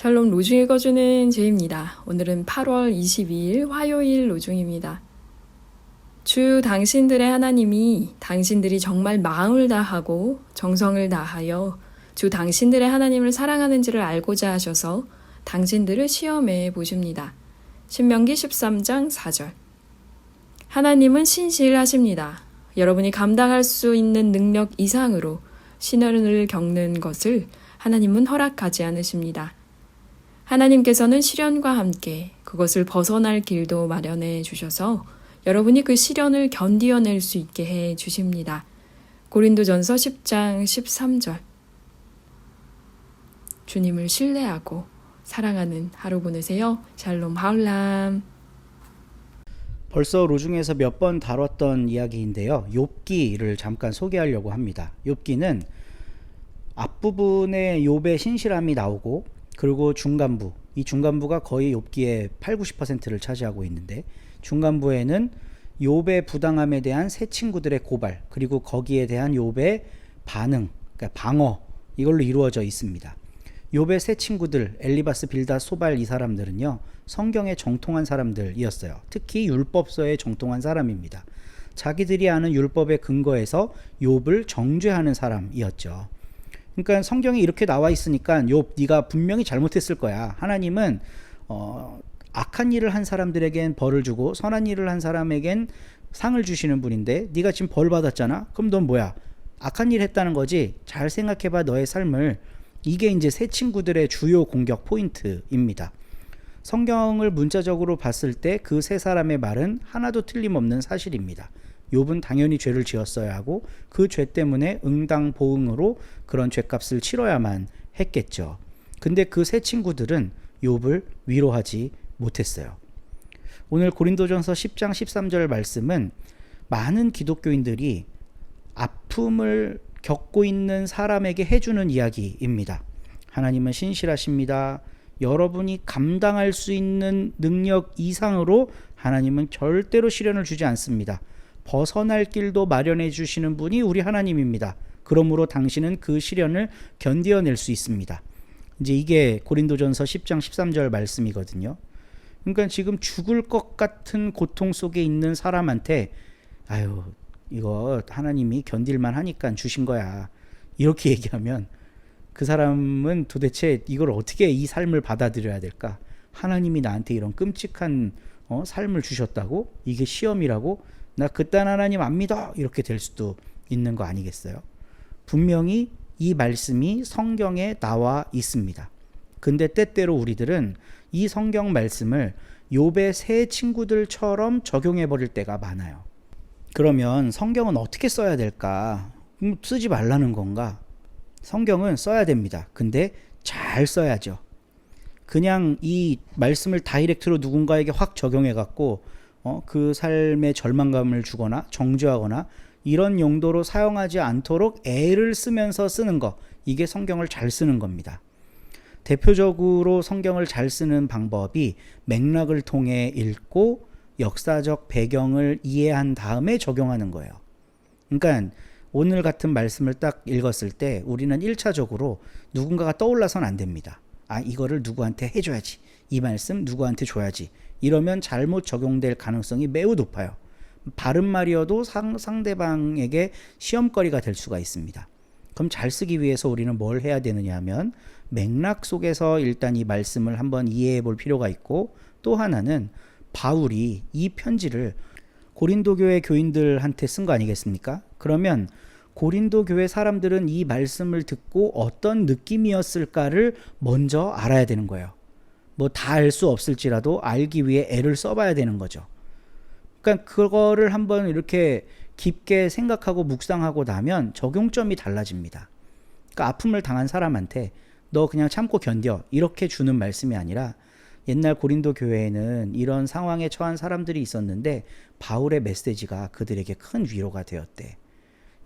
샬롬 로중 읽어주는 제입니다. 오늘은 8월 22일 화요일 로중입니다. 주 당신들의 하나님이 당신들이 정말 마음을 다하고 정성을 다하여 주 당신들의 하나님을 사랑하는지를 알고자 하셔서 당신들을 시험해 보십니다. 신명기 13장 4절. 하나님은 신실하십니다. 여러분이 감당할 수 있는 능력 이상으로 시련을 겪는 것을 하나님은 허락하지 않으십니다. 하나님께서는 시련과 함께 그것을 벗어날 길도 마련해 주셔서 여러분이 그 시련을 견디어낼 수 있게 해 주십니다. 고린도전서 10장 13절. 주님을 신뢰하고 사랑하는 하루 보내세요. 샬롬 하울람. 벌써 로중에서 몇 번 다뤘던 이야기인데요. 욥기를 잠깐 소개하려고 합니다. 욥기는 앞부분에 욥의 신실함이 나오고 그리고 중간부 이 중간부가 거의 욥기의 8, 90%를 차지하고 있는데 중간부에는 욥의 부당함에 대한 세 친구들의 고발 그리고 거기에 대한 욥의 반응 그러니까 방어 이걸로 이루어져 있습니다. 욥의 세 친구들 엘리바스 빌다 소발 이 사람들은요 성경에 정통한 사람들이었어요. 특히 율법서에 정통한 사람입니다. 자기들이 아는 율법의 근거에서 욥을 정죄하는 사람이었죠. 그러니까 성경에 이렇게 나와 있으니까 욥 네가 분명히 잘못했을 거야. 하나님은 어, 악한 일을 한 사람들에겐 벌을 주고 선한 일을 한 사람에겐 상을 주시는 분인데 네가 지금 벌 받았잖아. 그럼 넌 뭐야? 악한 일 했다는 거지. 잘 생각해봐 너의 삶을. 이게 이제 새 친구들의 주요 공격 포인트입니다. 성경을 문자적으로 봤을 때 그 세 사람의 말은 하나도 틀림없는 사실입니다. 욥은 당연히 죄를 지었어야 하고 그 죄 때문에 응당 보응으로 그런 죄값을 치러야만 했겠죠. 근데 그 세 친구들은 욥을 위로하지 못했어요. 오늘 고린도전서 10장 13절 말씀은 많은 기독교인들이 아픔을 겪고 있는 사람에게 해주는 이야기입니다. 하나님은 신실하십니다. 여러분이 감당할 수 있는 능력 이상으로 하나님은 절대로 시련을 주지 않습니다. 벗어날 길도 마련해 주시는 분이 우리 하나님입니다. 그러므로 당신은 그 시련을 견디어낼 수 있습니다. 이제 이게 고린도전서 10장 13절 말씀이거든요. 그러니까 지금 죽을 것 같은 고통 속에 있는 사람한테 아유 이거 하나님이 견딜만 하니까 주신 거야. 이렇게 얘기하면 그 사람은 도대체 이걸 어떻게 이 삶을 받아들여야 될까? 하나님이 나한테 이런 끔찍한 어, 삶을 주셨다고? 이게 시험이라고? 나 그딴 하나님 안 믿어! 이렇게 될 수도 있는 거 아니겠어요? 분명히 이 말씀이 성경에 나와 있습니다. 근데 때때로 우리들은 이 성경 말씀을 욥의 새 친구들처럼 적용해 버릴 때가 많아요. 그러면 성경은 어떻게 써야 될까? 음, 쓰지 말라는 건가? 성경은 써야 됩니다. 근데 잘 써야죠. 그냥 이 말씀을 다이렉트로 누군가에게 확 적용해 갖고 어, 그 삶의 절망감을 주거나 정죄하거나 이런 용도로 사용하지 않도록 애를 쓰면서 쓰는 거 이게 성경을 잘 쓰는 겁니다. 대표적으로 성경을 잘 쓰는 방법이 맥락을 통해 읽고 역사적 배경을 이해한 다음에 적용하는 거예요. 그러니까 오늘 같은 말씀을 딱 읽었을 때 우리는 1차적으로 누군가가 떠올라선 안 됩니다. 아, 이거를 누구한테 해줘야지. 이 말씀 누구한테 줘야지. 이러면 잘못 적용될 가능성이 매우 높아요. 바른 말이어도 상, 상대방에게 시험거리가 될 수가 있습니다. 그럼 잘 쓰기 위해서 우리는 뭘 해야 되느냐 하면 맥락 속에서 일단 이 말씀을 한번 이해해 볼 필요가 있고 또 하나는 바울이 이 편지를 고린도 교회 교인들한테 쓴 거 아니겠습니까? 그러면 고린도 교회 사람들은 이 말씀을 듣고 어떤 느낌이었을까를 먼저 알아야 되는 거예요. 뭐 다 알 수 없을지라도 알기 위해 애를 써봐야 되는 거죠. 그러니까 그거를 한번 이렇게 깊게 생각하고 묵상하고 나면 적용점이 달라집니다. 그러니까 아픔을 당한 사람한테 너 그냥 참고 견뎌 이렇게 주는 말씀이 아니라 옛날 고린도 교회에는 이런 상황에 처한 사람들이 있었는데 바울의 메시지가 그들에게 큰 위로가 되었대.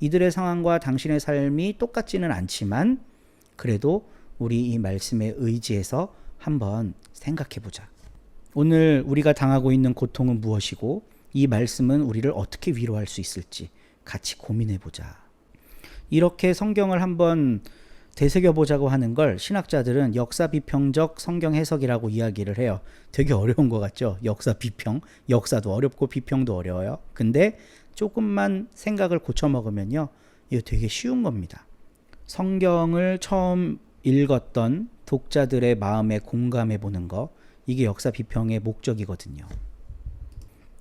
이들의 상황과 당신의 삶이 똑같지는 않지만 그래도 우리 이 말씀에 의지해서 한번 생각해 보자. 오늘 우리가 당하고 있는 고통은 무엇이고 이 말씀은 우리를 어떻게 위로할 수 있을지 같이 고민해 보자. 이렇게 성경을 한번 되새겨 보자고 하는 걸 신학자들은 역사 비평적 성경 해석이라고 이야기를 해요. 되게 어려운 것 같죠? 역사 비평. 역사도 어렵고 비평도 어려워요. 근데 조금만 생각을 고쳐 먹으면요. 이거 되게 쉬운 겁니다. 성경을 처음 읽었던 독자들의 마음에 공감해 보는 거. 이게 역사 비평의 목적이거든요.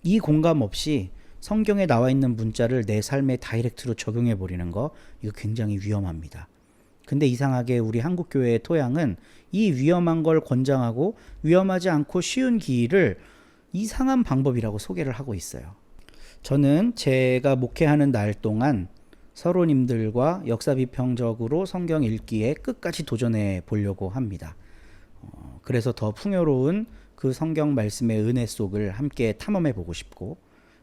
이 공감 없이 성경에 나와 있는 문자를 내 삶에 다이렉트로 적용해 버리는 거 이거 굉장히 위험합니다. 근데 이상하게 우리 한국 교회의 토양은 이 위험한 걸 권장하고 위험하지 않고 쉬운 길을 이상한 방법이라고 소개를 하고 있어요. 저는 제가 목회하는 날 동안 서로님들과 역사 비평적으로 성경 읽기에 끝까지 도전해 보려고 합니다. 어, 그래서 더 풍요로운 그 성경 말씀의 은혜 속을 함께 탐험해 보고 싶고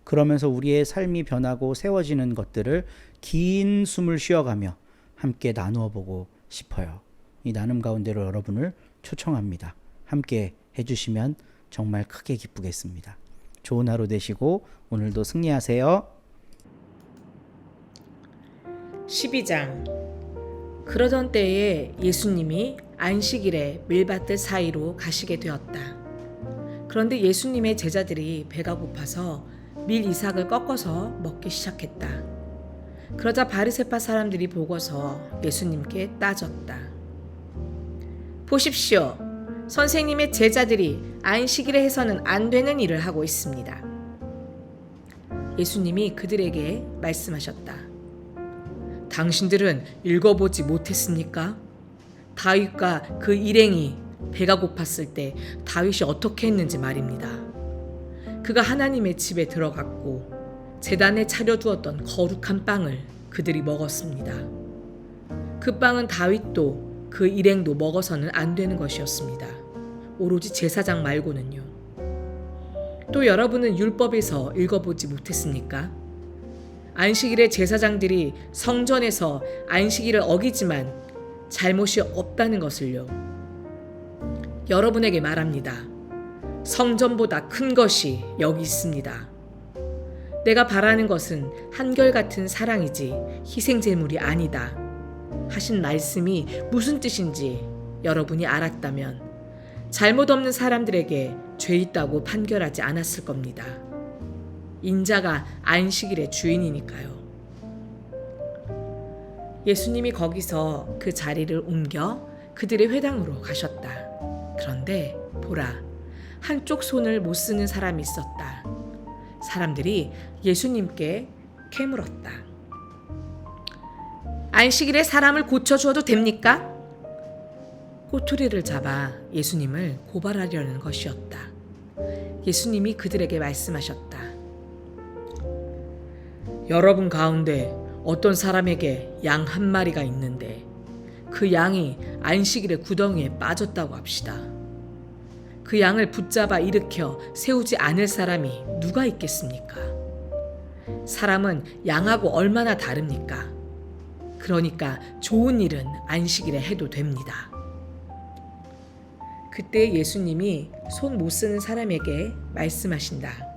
그러면서 우리의 삶이 변하고 세워지는 것들을 긴 숨을 쉬어가며 함께 나누어 보고 싶어요. 이 나눔 가운데로 여러분을 초청합니다. 함께 해주시면 정말 크게 기쁘겠습니다. 좋은 하루 되시고 오늘도 승리하세요. 12장 그러던 때에 예수님이 안식일에 밀밭들 사이로 가시게 되었다. 그런데 예수님의 제자들이 배가 고파서 밀 이삭을 꺾어서 먹기 시작했다. 그러자 바리새파 사람들이 보고서 예수님께 따졌다. 보십시오. 선생님의 제자들이 안식일에 해서는 안 되는 일을 하고 있습니다. 예수님이 그들에게 말씀하셨다. 당신들은 읽어보지 못했습니까? 다윗과 그 일행이 배가 고팠을 때 다윗이 어떻게 했는지 말입니다. 그가 하나님의 집에 들어갔고 재단에 차려두었던 거룩한 빵을 그들이 먹었습니다. 그 빵은 다윗도 그 일행도 먹어서는 안 되는 것이었습니다. 오로지 제사장 말고는요. 또 여러분은 율법에서 읽어보지 못했습니까? 안식일에 제사장들이 성전에서 안식일을 어기지만 잘못이 없다는 것을요. 여러분에게 말합니다. 성전보다 큰 것이 여기 있습니다. 내가 바라는 것은 한결같은 사랑이지 희생제물이 아니다. 하신 말씀이 무슨 뜻인지 여러분이 알았다면 잘못 없는 사람들에게 죄 있다고 판결하지 않았을 겁니다. 인자가 안식일의 주인이니까요. 예수님이 거기서 그 자리를 옮겨 그들의 회당으로 가셨다. 그런데 보라, 한쪽 손을 못 쓰는 사람이 있었다. 사람들이 예수님께 캐물었다. 안식일에 사람을 고쳐주어도 됩니까? 꼬투리를 잡아 예수님을 고발하려는 것이었다. 예수님이 그들에게 말씀하셨다. 여러분 가운데 어떤 사람에게 양 한 마리가 있는데 그 양이 안식일에 구덩이에 빠졌다고 합시다. 그 양을 붙잡아 일으켜 세우지 않을 사람이 누가 있겠습니까? 사람은 양하고 얼마나 다릅니까? 그러니까 좋은 일은 안식일에 해도 됩니다. 그때 예수님이 손 못 쓰는 사람에게 말씀하신다.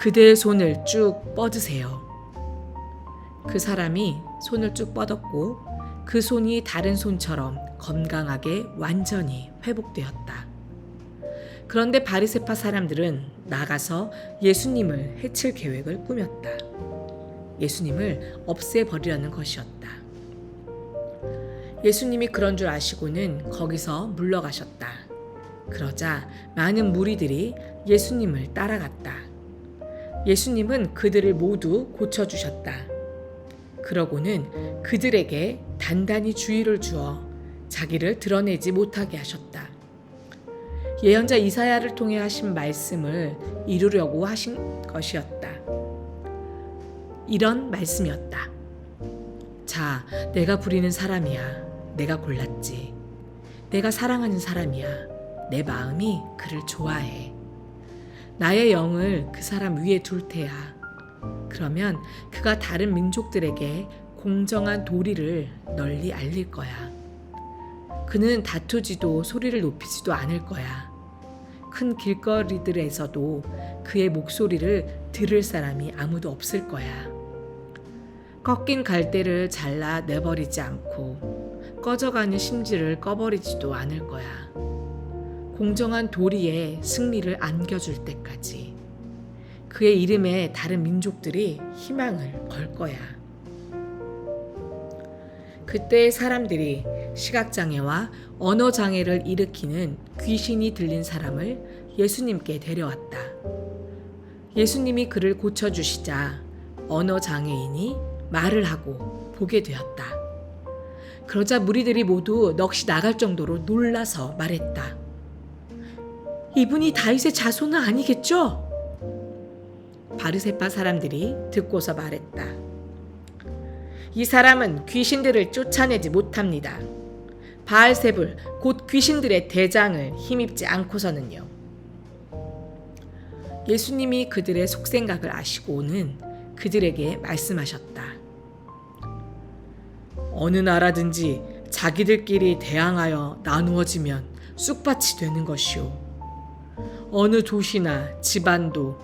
그대의 손을 쭉 뻗으세요. 그 사람이 손을 쭉 뻗었고 그 손이 다른 손처럼 건강하게 완전히 회복되었다. 그런데 바리세파 사람들은 나가서 예수님을 해칠 계획을 꾸몄다. 예수님을 없애버리려는 것이었다. 예수님이 그런 줄 아시고는 거기서 물러가셨다. 그러자 많은 무리들이 예수님을 따라갔다. 예수님은 그들을 모두 고쳐주셨다. 그러고는 그들에게 단단히 주의를 주어 자기를 드러내지 못하게 하셨다. 예언자 이사야를 통해 하신 말씀을 이루려고 하신 것이었다. 이런 말씀이었다. 자, 내가 부리는 사람이야. 내가 골랐지. 내가 사랑하는 사람이야. 내 마음이 그를 좋아해. 나의 영을 그 사람 위에 둘 테야. 그러면 그가 다른 민족들에게 공정한 도리를 널리 알릴 거야. 그는 다투지도 소리를 높이지도 않을 거야. 큰 길거리들에서도 그의 목소리를 들을 사람이 아무도 없을 거야. 꺾인 갈대를 잘라 내버리지 않고 꺼져가는 심지를 꺼버리지도 않을 거야. 공정한 도리에 승리를 안겨줄 때까지 그의 이름에 다른 민족들이 희망을 걸 거야. 그때 사람들이 시각장애와 언어장애를 일으키는 귀신이 들린 사람을 예수님께 데려왔다. 예수님이 그를 고쳐주시자 언어장애인이 말을 하고 보게 되었다. 그러자 무리들이 모두 넋이 나갈 정도로 놀라서 말했다. 이분이 다윗의 자손은 아니겠죠? 바르세파 사람들이 듣고서 말했다. 이 사람은 귀신들을 쫓아내지 못합니다. 바알세불 곧 귀신들의 대장을 힘입지 않고서는요. 예수님이 그들의 속생각을 아시고는 그들에게 말씀하셨다. 어느 나라든지 자기들끼리 대항하여 나누어지면 쑥밭이 되는 것이요. 어느 도시나 집안도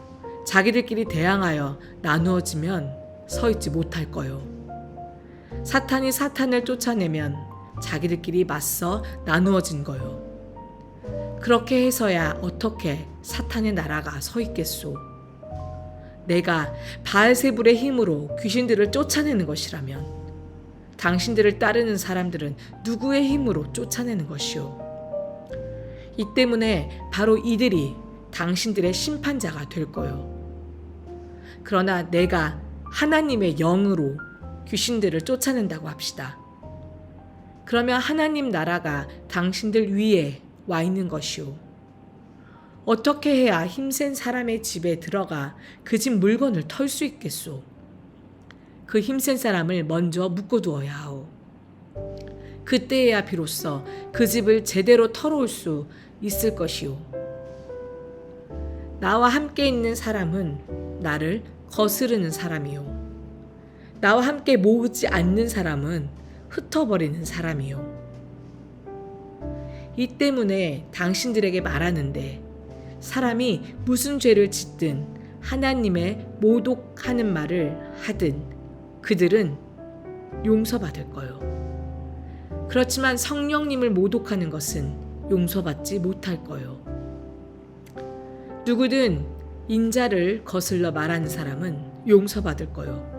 자기들끼리 대항하여 나누어지면 서 있지 못할 거요. 사탄이 사탄을 쫓아내면 자기들끼리 맞서 나누어진 거요. 그렇게 해서야 어떻게 사탄의 나라가 서 있겠소? 내가 바알세불의 힘으로 귀신들을 쫓아내는 것이라면 당신들을 따르는 사람들은 누구의 힘으로 쫓아내는 것이오? 이 때문에 바로 이들이 당신들의 심판자가 될 거요. 그러나 내가 하나님의 영으로 귀신들을 쫓아낸다고 합시다. 그러면 하나님 나라가 당신들 위에 와 있는 것이오. 어떻게 해야 힘센 사람의 집에 들어가 그 집 물건을 털 수 있겠소? 그 힘센 사람을 먼저 묶어두어야 하오. 그때에야 비로소 그 집을 제대로 털어올 수 있을 것이오. 나와 함께 있는 사람은 나를 거스르는 사람이요. 나와 함께 모으지 않는 사람은 흩어버리는 사람이요. 이 때문에 당신들에게 말하는데 사람이 무슨 죄를 짓든 하나님의 모독하는 말을 하든 그들은 용서받을 거요. 그렇지만 성령님을 모독하는 것은 용서받지 못할 거요. 누구든 인자를 거슬러 말하는 사람은 용서받을 거요.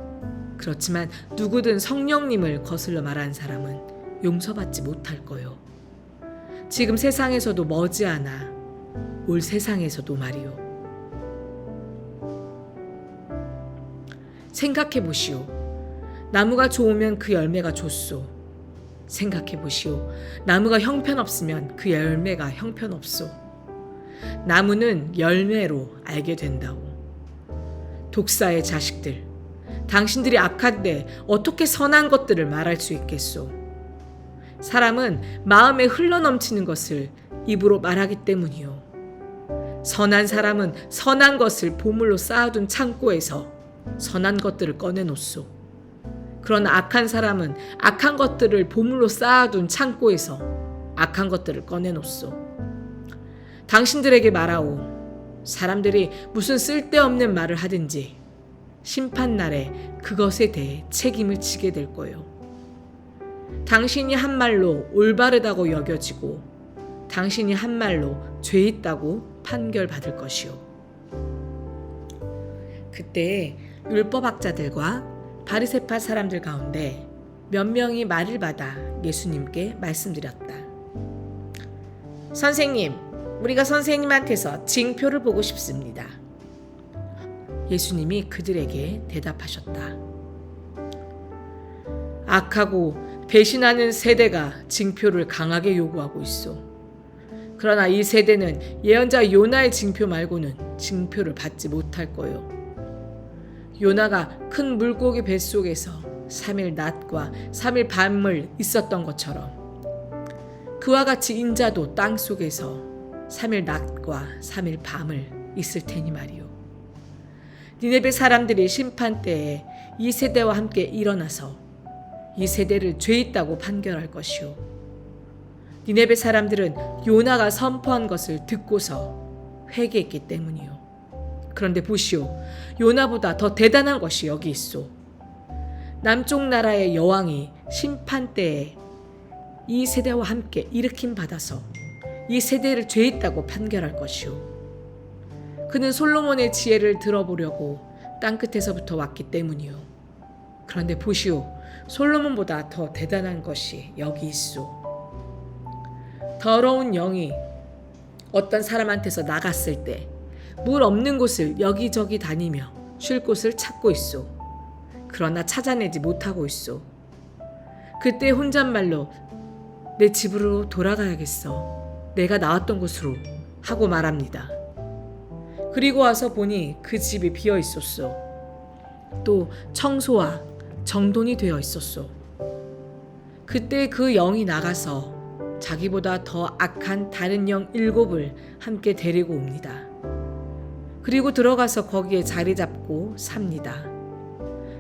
그렇지만 누구든 성령님을 거슬러 말하는 사람은 용서받지 못할 거요. 지금 세상에서도 머지않아 올 세상에서도 말이요. 생각해 보시오. 나무가 좋으면 그 열매가 좋소. 생각해 보시오. 나무가 형편없으면 그 열매가 형편없소. 나무는 열매로 알게 된다고. 독사의 자식들, 당신들이 악한데 어떻게 선한 것들을 말할 수 있겠소? 사람은 마음에 흘러넘치는 것을 입으로 말하기 때문이요. 선한 사람은 선한 것을 보물로 쌓아둔 창고에서 선한 것들을 꺼내놓소. 그러나 악한 사람은 악한 것들을 보물로 쌓아둔 창고에서 악한 것들을 꺼내놓소. 당신들에게 말하오. 사람들이 무슨 쓸데없는 말을 하든지 심판날에 그것에 대해 책임을 지게 될 거예요. 당신이 한 말로 올바르다고 여겨지고 당신이 한 말로 죄 있다고 판결받을 것이요. 그때 율법학자들과 바리세파 사람들 가운데 몇 명이 말을 받아 예수님께 말씀드렸다. 선생님, 우리가 선생님한테서 징표를 보고 싶습니다. 예수님이 그들에게 대답하셨다. 악하고 배신하는 세대가 징표를 강하게 요구하고 있어. 그러나 이 세대는 예언자 요나의 징표 말고는 징표를 받지 못할 거요. 요나가 큰 물고기 뱃속에서 3일 낮과 3일 밤을 있었던 것처럼 그와 같이 인자도 땅 속에서 3일 낮과 3일 밤을 있을 테니 말이요. 니네베 사람들이 심판 때에 이 세대와 함께 일어나서 이 세대를 죄 있다고 판결할 것이요. 니네베 사람들은 요나가 선포한 것을 듣고서 회개했기 때문이요. 그런데 보시오. 요나보다 더 대단한 것이 여기 있소. 남쪽 나라의 여왕이 심판 때에 이 세대와 함께 일으킴 받아서 이 세대를 죄 있다고 판결할 것이오. 그는 솔로몬의 지혜를 들어보려고 땅 끝에서부터 왔기 때문이오. 그런데 보시오, 솔로몬보다 더 대단한 것이 여기 있소. 더러운 영이 어떤 사람한테서 나갔을 때 물 없는 곳을 여기저기 다니며 쉴 곳을 찾고 있소. 그러나 찾아내지 못하고 있소. 그때 혼잣말로 내 집으로 돌아가야겠어. 내가 나왔던 곳으로 하고 말합니다. 그리고 와서 보니 그 집이 비어 있었소. 또 청소와 정돈이 되어 있었소. 그때 그 영이 나가서 자기보다 더 악한 다른 영 일곱을 함께 데리고 옵니다. 그리고 들어가서 거기에 자리 잡고 삽니다.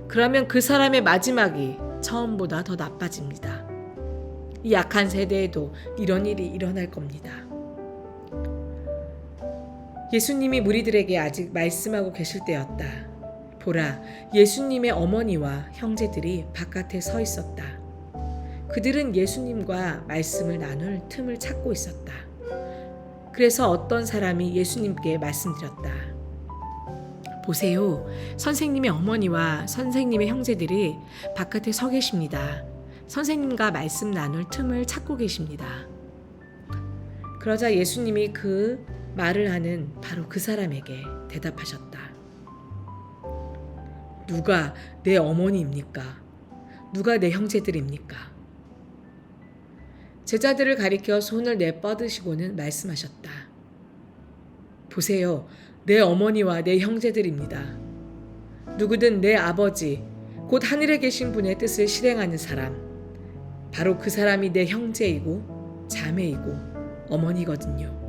그러면 그 사람의 마지막이 처음보다 더 나빠집니다. 이 약한 세대에도 이런 일이 일어날 겁니다. 예수님이 무리들에게 아직 말씀하고 계실 때였다. 보라, 예수님의 어머니와 형제들이 바깥에 서 있었다. 그들은 예수님과 말씀을 나눌 틈을 찾고 있었다. 그래서 어떤 사람이 예수님께 말씀드렸다. 보세요. 선생님의 어머니와 선생님의 형제들이 바깥에 서 계십니다. 선생님과 말씀 나눌 틈을 찾고 계십니다. 그러자 예수님이 그 말을 하는 바로 그 사람에게 대답하셨다. 누가 내 어머니입니까? 누가 내 형제들입니까? 제자들을 가리켜 손을 내뻗으시고는 말씀하셨다. 보세요. 내 어머니와 내 형제들입니다. 누구든 내 아버지, 곧 하늘에 계신 분의 뜻을 실행하는 사람, 바로 그 사람이 내 형제이고 자매이고 어머니거든요.